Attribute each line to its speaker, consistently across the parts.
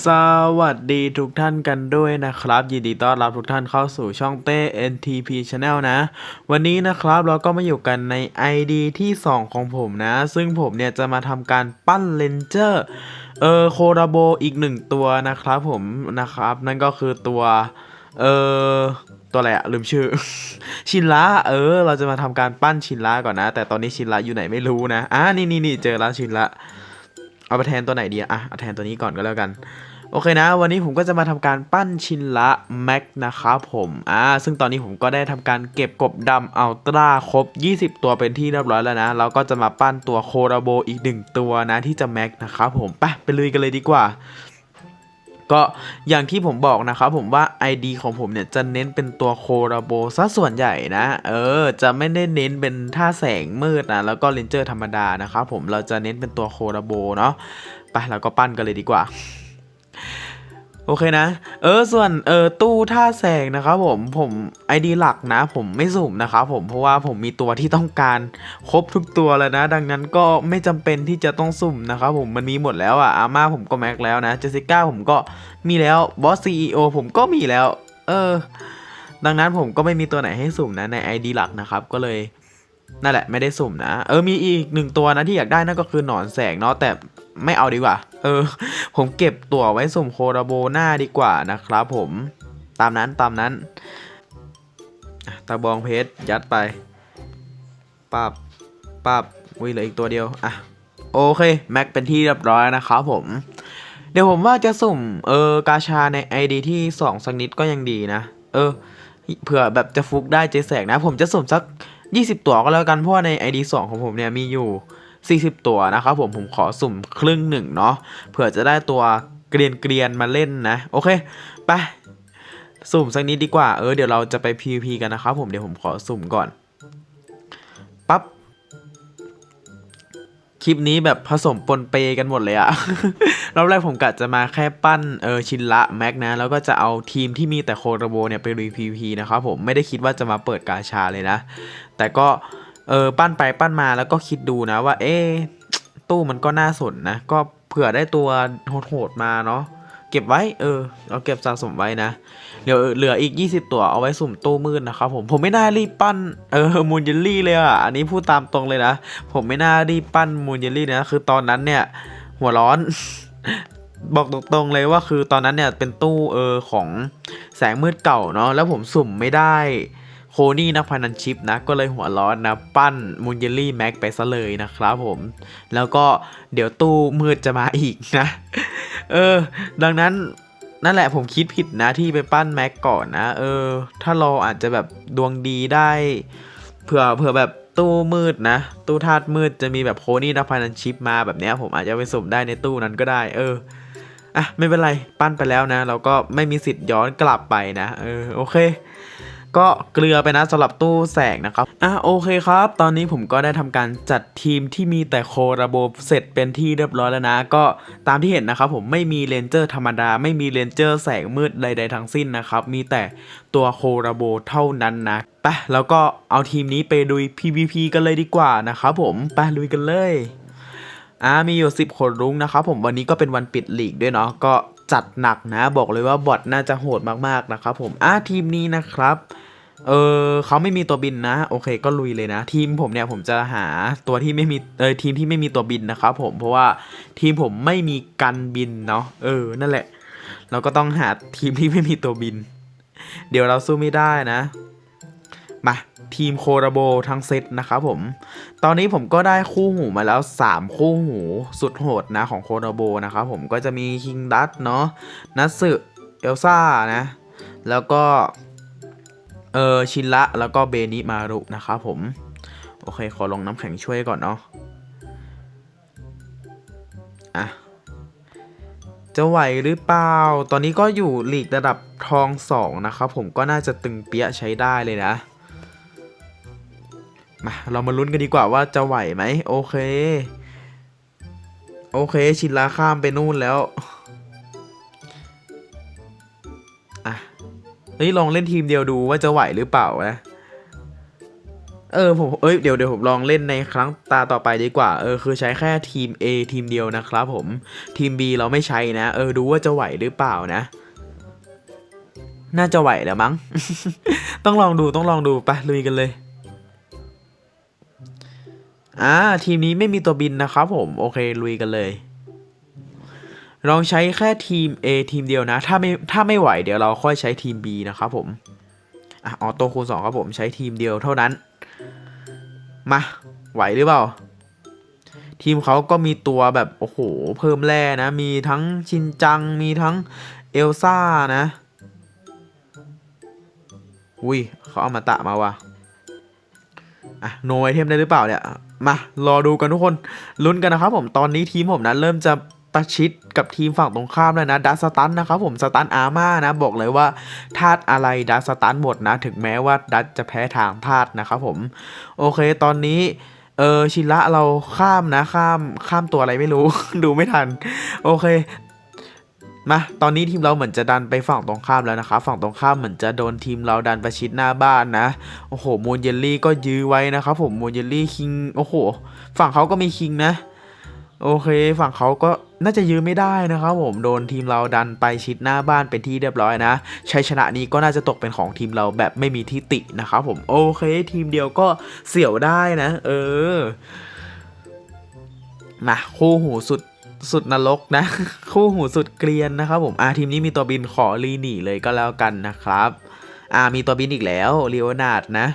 Speaker 1: สวัสดีทุกท่านกันด้วยนะครับ ยินดีต้อนรับทุกท่านเข้าสู่ช่องเต้ NTP Channel นะ วันนี้นะครับเราก็มาอยู่กันใน ID ที่ 2 ของผมนะ ซึ่งผมเนี่ยจะมาทำการปั้นเลนเจอร์เออโคราโบอีกหนึ่งตัวนะครับผมนะครับ นั่นก็คือตัวเออตัวอะไรอะลืมชื่อ ชินละเออ เราจะมาทำการปั้นชินละก่อนนะ แต่ตอนนี้ชินละอยู่ไหนไม่รู้นะอ่านี่นี่นี่เจอแล้วชินละ เอาไปแทนตัวไหนดีอะอะเอาแทนตัวนี้ก่อนก็แล้วกัน โอเคนะ วันนี้ผมก็จะมาทำการปั้นชินละแม็กนะครับผมอ่าซึ่งตอนนี้ผมก็ได้ทำการเก็บกบดำอัลตร้าครบ 20 ตัวเป็นที่เรียบร้อยแล้วนะ เราก็จะมาปั้นตัวโคราโบอีกหนึ่งตัวนะที่จะแม็กนะครับผมไปไปลุยกันเลยดีกว่า ก็อย่างที่ผมบอกนะครับผมว่า ID ของผมเนี่ยจะเน้นเป็นตัวโคราโบซะส่วนใหญ่นะ เออ จะไม่ได้เน้นเป็นท่าแสงมืดนะแล้วก็เลนเจอร์ธรรมดานะครับผมเราจะเน้นเป็นตัวโคราโบเนาะไปเราก็ปั้นกันเลยดีกว่า โอเคนะ เออส่วนเออตู้ท่าแสงนะครับผมผมไอดีหลักนะ ผมไม่สุ่มนะครับผมเพราะว่าผมมีตัวที่ต้องการครบทุกตัวแล้วนะ ดังนั้นก็ไม่จำเป็นที่จะต้องสุ่มนะครับผมมันมีหมดแล้วอะอาม่าผมก็แม็กแล้วนะเจสสิก้าผมก็มีแล้วบอสซีอผมก็มีแล้ว เออ ดังนั้นผมก็ไม่มีตัวไหนให้สุ่มนะใน ID หลักนะครับก็เลย นั่นแหละไม่ได้สุ่มนะ เออมีอีกหนึ่งตัวนะที่อยากได้นั่นก็คือหนอนแสงเนาะแต่ไม่เอาดีกว่า เออ ผมเก็บตัวไว้สุ่มโคราโบหน้าดีกว่านะครับผมตามนั้นตามนั้นตะบองเพชรยัดไปปับปับอุ้ยเหลืออีกตัวเดียวอะโอเคแม็กเป็นที่เรียบร้อยนะครับผม เดี๋ยวผมว่าจะสุ่มเออกาชาใน ID ที่2สักนิดก็ยังดีนะ เออเผื่อแบบจะฟุกได้เจแสกนะ ผมจะสุ่มสัก 20 ตัวก็แล้วกันเพราะว่าใน ID 2 ของผมเนี่ยมีอยู่ 40 ตัวนะครับผมผมขอสุ่มครึ่งหนึ่งเนาะเผื่อจะได้ตัวเกรียนเกรียนมาเล่นนะ โอเคไปสุ่มสักนิดดีกว่าเออเดี๋ยวเราจะไป PVP กันนะครับผมเดี๋ยวผมขอสุ่มก่อนปั๊บ คลิปนี้แบบผสมปนเปกันหมดเลยอะ รอบแรกผมกะจะมาแค่ปั้นเออชินละแม็กนะ แล้วก็จะเอาทีมที่มีแต่โคโรโบเนี่ยไปรี PVP นะครับผมไม่ได้คิดว่าจะมาเปิดกาชาเลยนะ แต่ก็เออปั้นไปปั้นมาแล้วก็คิดดูนะว่า เอ๊ตู้มันก็น่าสนนะ ก็เผื่อได้ตัวโหดๆมาเนาะเก็บไว้เออ เราเก็บสะสมไว้นะ เดี๋ยวเหลืออีก 20 ตัวเอาไว้สุ่มตู้มืดนะครับผมผมไม่น่ารีบปั้นเออมูนเยลลี่เลยอะอันนี้พูดตามตรงเลยนะ ผมไม่น่ารีบปั้นมูนเยลลี่นะคือตอนนั้นเนี่ย หัวร้อนบอกตรงๆเลยว่าคือตอนนั้นเนี่ยเป็นตู้เออของแสงมืดเก่าเนาะแล้วผมสุ่มไม่ได้โคนี่นักพนันชิปนะก็เลยหัวร้อนนะปั้นมูนเยลลี่แม็กไปซะเลยนะครับผม แล้วก็เดี๋ยวตู้มืดจะมาอีกนะ เออ ดังนั้น นั่นแหละผมคิดผิดนะที่ไปปั้นแม็กก่อนนะ เออ ถ้าเราอาจจะแบบดวงดีได้เผื่อเผื่อแบบตู้มืดนะ ตู้ธาตุมืดจะมีแบบโคนี่นักพนันชิปมาแบบเนี้ยผมอาจจะไปสุ่มได้ในตู้นั้นก็ได้ เอออะไม่เป็นไรปั้นไปแล้วนะ เราก็ไม่มีสิทธิ์ย้อนกลับไปนะ เออโอเค ก็เกลือไปนะสำหรับตู้แสงนะครับ อะโอเคครับ ตอนนี้ผมก็ได้ทำการจัดทีมที่มีแต่โคระบบเสร็จเป็นที่เรียบร้อยแล้วนะ ก็ตามที่เห็นนะครับผมไม่มีเลนเจอร์ธรรมดา ไม่มีเลนเจอร์แสงมืดใด ๆ ทั้งสิ้นนะครับ มีแต่ตัวโคระโบเท่านั้นนะไปแล้วก็เอาทีมนี้ไปลุย PVP กันเลยดีกว่านะครับผมไปลุยกันเลยอ่ามีอยู่ 10 คนรุ้งนะครับผมวันนี้ก็เป็นวันปิดลีกด้วยเนาะก็ จัดหนักนะ บอกเลยว่าบอทน่าจะโหดมากๆนะครับผมอะทีมนี้นะครับเออเขาไม่มีตัวบินนะ โอเคก็ลุยเลยนะ ทีมผมเนี่ยผมจะหาตัวที่ไม่มีเออทีมที่ไม่มีตัวบินนะครับผมเพราะว่าทีมผมไม่มีกันบินเนาะเออนั่นแหละ เราก็ต้องหาทีมที่ไม่มีตัวบิน เดี๋ยวเราสู้ไม่ได้นะ ทีมโคราโบทั้งเซตนะครับผม ตอนนี้ผมก็ได้คู่หูมาแล้ว 3 คู่หูสุดโหดนะของโคราโบนะครับผมก็จะมีคิงดัตเนาะนัสึเอลซ่านะ แล้วก็เออชินละแล้วก็เบนิมารุนะครับผม โอเค ขอลงน้ำแข็งช่วยก่อนเนาะอะจะไหวหรือเปล่า ตอนนี้ก็อยู่ลีกระดับทองสองนะครับผมก็น่าจะตึงเปี้ยใช้ได้เลยนะ มาเรามาลุ้นกันดีกว่าว่าจะไหวไหมโอเค โอเค ชินลาข้ามไปนู่นแล้วอะเฮ้ยลองเล่นทีมเดียวดูว่าจะไหวหรือเปล่านะเออผมเอ้ยเดี๋ยวเดี๋ยวผมลองเล่นในครั้งตาต่อไปดีกว่าเออคือใช้แค่ทีม A ทีมเดียวนะครับผมทีม B เราไม่ใช้นะ เออดูว่าจะไหวหรือเปล่านะ น่าจะไหวแล้วมั้ง ต้องลองดูต้องลองดูไปลุยกันเลย อ่าทีมนี้ไม่มีตัวบินนะครับผม โอเค ลุยกันเลย ลองใช้แค่ทีม A ทีมเดียวนะ ถ้าไม่ถ้าไม่ไหวเดี๋ยวเราค่อยใช้ทีม B นะครับผมอะออโต้คูณ2ครับผมใช้ทีมเดียวเท่านั้น มา ไหวหรือเปล่า ทีมเขาก็มีตัวแบบ โอ้โห เพิ่มแร่นะ มีทั้งชินจัง มีทั้งเอลซ่านะ อุ้ยเขาเอามาตะมาว่ะอะโนไอเทมได้หรือเปล่าเนี่ย มารอดูกันทุกคนลุ้นกันนะครับผมตอนนี้ทีมผมนะเริ่มจะประชิดกับทีมฝั่งตรงข้ามแล้วนะดัสตันนะครับผมสตันอาร์มานะบอกเลยว่าธาตุอะไรดัสสตันหมดนะ ถึงแม้ว่าดัสจะแพ้ทางธาตุนะครับผม โอเคตอนนี้เออชิระเราข้ามนะข้ามข้ามตัวอะไรไม่รู้ ดูไม่ทัน โอเค มาตอนนี้ทีมเราเหมือนจะดันไปฝั่งตรงข้ามแล้วนะครับฝั่งตรงข้ามเหมือนจะโดนทีมเราดันประชิดหน้าบ้านนะโอ้โหมูนเยลลี่ก็ยื้อไว้นะครับผมมูนเยลลี่คิงโอ้โห ฝั่งเขาก็มีคิงนะโอเค ฝั่งเขาก็น่าจะยื้อไม่ได้นะครับผมโดนทีมเราดันไปชิดหน้าบ้านเป็นที่เรียบร้อยนะชัยชนะนี้ก็น่าจะตกเป็นของทีมเราแบบไม่มีที่ตินะครับผมโอเคทีมเดียวก็เสี่ยวได้นะ เออมาคู่หูสุด สุดนรกนะ คู่หูสุดเกรียนนะครับผมอาทีมนี้มีตัวบินขอรีหนีเลยก็แล้วกันนะครับอ่ามีตัวบินอีกแล้วเลโอนาดนะ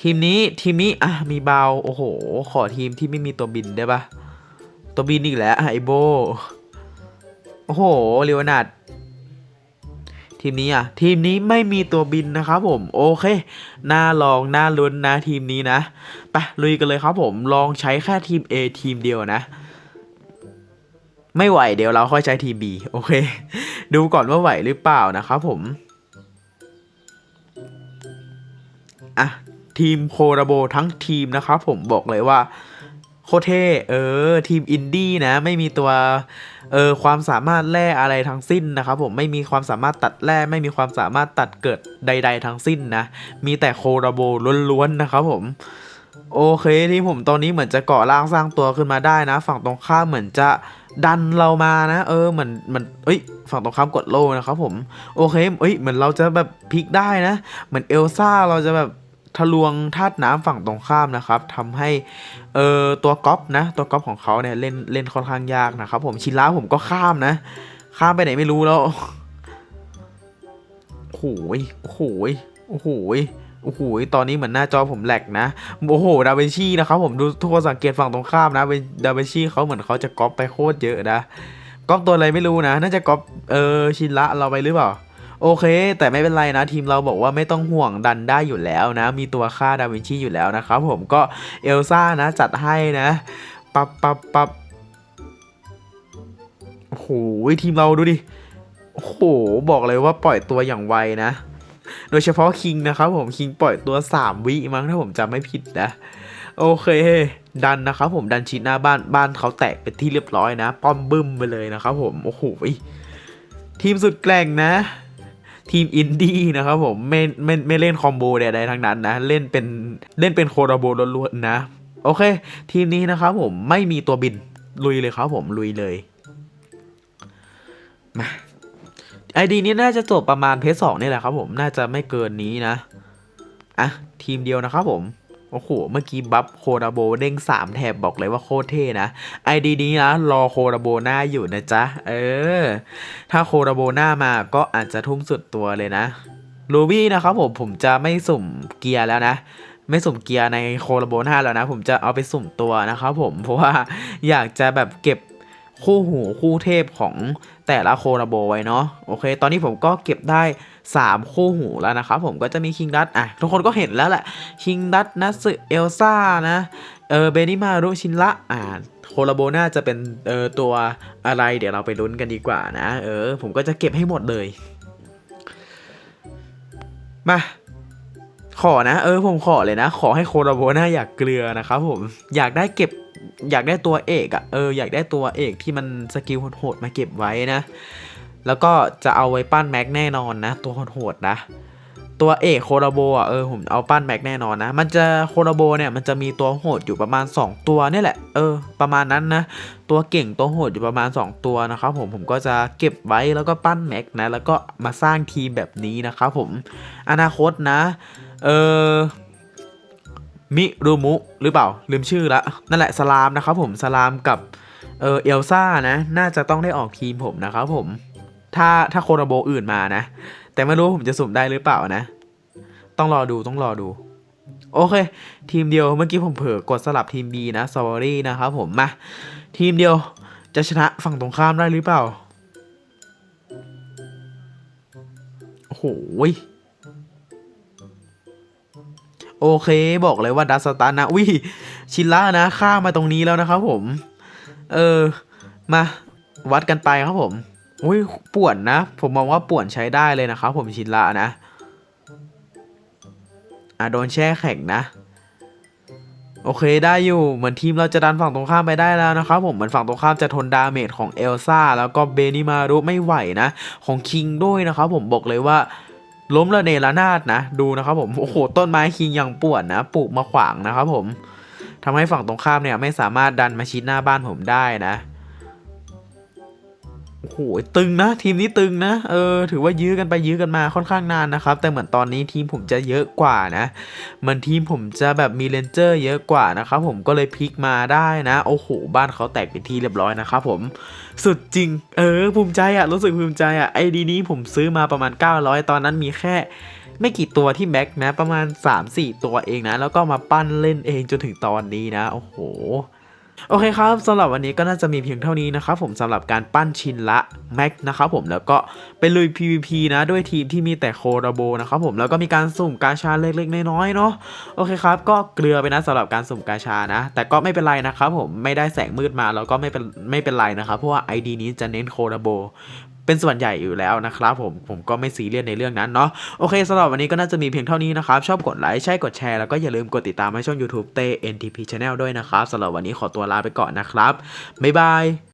Speaker 1: ทีมนี้ทีมนี้อะมีเบาโอ้โห ขอทีมที่ไม่มีตัวบินได้ปะตัวบินอีกแล้วไอโบโอ้โหเลโอนาดทีมนี้อะทีมนี้ไม่มีตัวบินนะครับผมโอเคน่าลองน่าลุ้นนะทีมนี้นะไปลุยกันเลยครับผมลองใช้แค่ทีม A ทีมเดียวนะ ไม่ไหวเดี๋ยวเราค่อยใช้ทีม B โอเค ดูก่อนว่าไหวหรือเปล่านะครับผม อะ ทีมโคราโบทั้งทีมนะครับผมบอกเลยว่าโคเท่เออ ทีมอินดี้นะ ไม่มีตัว เออ ความสามารถแร่อะไรทั้งสิ้นนะครับผมไม่มีความสามารถตัดแร่ไม่มีความสามารถตัดเกิดใด ๆ ทั้งสิ้นนะ มีแต่โคราโบล้วนๆนะครับผมโอเคทีมผมตอนนี้เหมือนจะเก่อร่างสร้างตัวขึ้นมาได้นะ ฝั่งตรงข้ามเหมือนจะ ดันเรามานะ เออเหมือนเหมือนเอ้ยฝั่งตรงข้ามกดโลนะครับผม โอเคเอ้ยเหมือนเราจะแบบพลิกได้นะ เหมือนเอลซ่าเราจะแบบทะลวงธาตุน้ำฝั่งตรงข้ามนะครับทำให้เออตัวก๊อปนะ ตัวก๊อปของเขาเนี่ยเล่นเล่นค่อนข้างยากนะครับ ผมชินล้าผมก็ข้ามนะ ข้ามไปไหนไม่รู้แล้วโอ้โหยโอ้โหยโอ้โหย โอ้โหตอนนี้เหมือนหน้าจอผมแหลกนะโอ้โหดาวินชีนะครับผมดูทุกคนสังเกตฝั่งตรงข้ามนะดาวินชีเขาเหมือนเขาจะก๊อปไปโคตรเยอะนะก๊อปตัวอะไรไม่รู้นะ น่าจะก๊อปเออชินละเราไปหรือเปล่าโอเค แต่ไม่เป็นไรนะ ทีมเราบอกว่าไม่ต้องห่วงดันได้อยู่แล้วนะ มีตัวค่าดาวินชีอยู่แล้วนะครับผมก็เอลซ่านะ จัดให้นะ ปับปับปับโอ้โหทีมเราดูดิโอ้โหบอกเลยว่าปล่อยตัวอย่างไวนะ โดยเฉพาะคิงนะครับผมคิงปล่อยตัว 3 วิมั้งถ้าผมจำไม่ผิดนะ โอเค ดันนะครับผมดันชิดหน้าบ้านบ้านเขาแตกเป็นที่เรียบร้อยนะ ป้อมบึ้มไปเลยนะครับผม โอ้โหทีมสุดแกร่งนะ ทีมอินดี้นะครับผมไม่ไม่ไม่เล่นคอมโบใดๆทั้งนั้นนะ เล่นเป็นเล่นเป็นโคราโบล้วนๆนะ โอเค ทีมนี้นะครับผมไม่มีตัวบินลุยเลยครับผมลุยเลยมา ไอดีนี้น่าจะจบประมาณเพจสองนี่แหละครับผมน่าจะไม่เกินนี้นะอะทีมเดียวนะครับผมโอ้โห เมื่อกี้บัฟโคราโบเด้ง 3 แถบบอกเลยว่าโคตรเท่นะ ไอดีนี้นะ รอโคราโบหน้าอยู่นะจ๊ะ เออ ถ้าโคราโบหน้ามาก็อาจจะทุ่มสุดตัวเลยนะลูบี้นะครับผม ผมจะไม่สุ่มเกียร์แล้วนะ ไม่สุ่มเกียร์ในโคราโบหน้าแล้วนะ ผมจะเอาไปสุ่มตัวนะครับผม เพราะว่าอยากจะแบบเก็บ คู่หูคู่เทพของแต่ละโคราโบไว้เนาะโอเค ตอนนี้ผมก็เก็บได้ 3 คู่หูแล้วนะครับผมก็จะมีคิงดัตอะทุกคนก็เห็นแล้วแหละคิงดัตนัสึเอลซ่านะเออเบนิมารุชินละอ่าโคราโบน่าจะเป็นเออตัวอะไรเดี๋ยวเราไปลุ้นกันดีกว่านะ เออ ผมก็จะเก็บให้หมดเลย มาขอนะ เออผมขอเลยนะ ขอให้โคราโบน่าอยากเกลือนะครับผมอยากได้เก็บ อยากได้ตัวเอกอะ่ะเอออยากได้ตัวเอกที่มันสกิลโหดๆมาเก็บไว้นะ แล้วก็จะเอาไว้ปั้นแม็กแน่นอนนะ ตัวโหดๆนะตัวเอกโคราโบอะเออผมเอาปั้นแม็กแน่นอนนะ มันจะโคราโบเนี่ยมันจะมีตัวโหดอยู่ประมาณ 2 ตัวนี่แหละเออประมาณนั้นนะ ตัวเก่งตัวโหดอยู่ประมาณ 2 ตัวนะครับผมผมก็จะเก็บไว้แล้วก็ปั้นแม็กนะแล้วก็มาสร้างทีมแบบนี้นะครับผมอนาคตนะเออ มิรูมุหรือเปล่าลืมชื่อละนั่นแหละสลามนะครับผมสลามกับเออเอลซ่านะน่าจะต้องได้ออกทีมผมนะครับผมถ้าถ้าโครโบอื่นมานะ แต่ไม่รู้ผมจะสุ่มได้หรือเปล่านะ ต้องรอดูต้องรอดู โอเค ทีมเดียวเมื่อกี้ผมเผลอกดสลับทีม B นะซอรี่นะครับผมมาทีมเดียวจะชนะฝั่งตรงข้ามได้หรือเปล่าโอ้โห โอเคบอกเลยว่าดัสตานะวิชินล่านะข้ามมาตรงนี้แล้วนะครับผม เออ มาวัดกันไปครับผมอุ้ยป่วนนะ ผมมองว่าป่วนใช้ได้เลยนะครับผมชินละนะ อะโดนแช่แข็งนะ โอเคได้อยู่ เหมือนทีมเราจะดันฝั่งตรงข้ามไปได้แล้วนะครับผมเหมือนฝั่งตรงข้ามจะทนดาเมจของเอลซ่าแล้วก็เบนิมารุไม่ไหวนะ ของคิงด้วยนะครับผมบอกเลยว่า ล้มระเนระนาดนะ ดูนะครับผม โอ้โห ต้นไม้คิงอย่างปวดนะ ปลูกมาขวางนะครับผมทำให้ฝั่งตรงข้ามเนี่ยไม่สามารถดันมาชิดหน้าบ้านผมได้นะ โอ้โหตึงนะ ทีมนี้ตึงนะเออถือว่ายื้อกันไปยื้อกันมาค่อนข้างนานนะครับ แต่เหมือนตอนนี้ทีมผมจะเยอะกว่านะเหมือนทีมผมจะแบบมีเลนเจอร์เยอะกว่านะครับผมก็เลยพลิกมาได้นะ โอ้โห บ้านเขาแตกเป็นที่เรียบร้อยนะครับผมสุดจริง เออ ภูมิใจอะรู้สึกภูมิใจอะไอดีนี้ผมซื้อมาประมาณ 900 ตอนนั้นมีแค่ไม่กี่ตัวที่แม็กนะประมาณ 3-4 ตัวเองนะ แล้วก็มาปั้นเล่นเองจนถึงตอนนี้นะ โอ้โห โอเคครับสำหรับวันนี้ก็น่าจะมีเพียงเท่านี้นะครับผมสำหรับการปั้นชินละแม็กนะครับผมแล้วก็ไปลุย PVP นะด้วยทีมที่มีแต่โคราโบนะครับผมแล้วก็มีการสุ่มกาชาเล็กๆน้อยๆเนาะโอเคครับ ก็เกลือไปนะสำหรับการสุ่มกาชานะ แต่ก็ไม่เป็นไรนะครับผมไม่ได้แสงมืดมาแล้วก็ไม่เป็นไม่เป็นไรนะครับเพราะว่า ID นี้จะเน้นโคราโบ เป็นส่วนใหญ่อยู่แล้วนะครับผมผมก็ไม่ซีเรียสในเรื่องนั้นเนาะโอเคสำหรับวันนี้ก็น่าจะมีเพียงเท่านี้นะครับ ชอบกดไลค์ใช่กดแชร์แล้วก็อย่าลืมกดติดตามให้ช่อง YouTube เต NTP Channel ด้วยนะครับสำหรับวันนี้ขอตัวลาไปก่อนนะครับบ๊ายบาย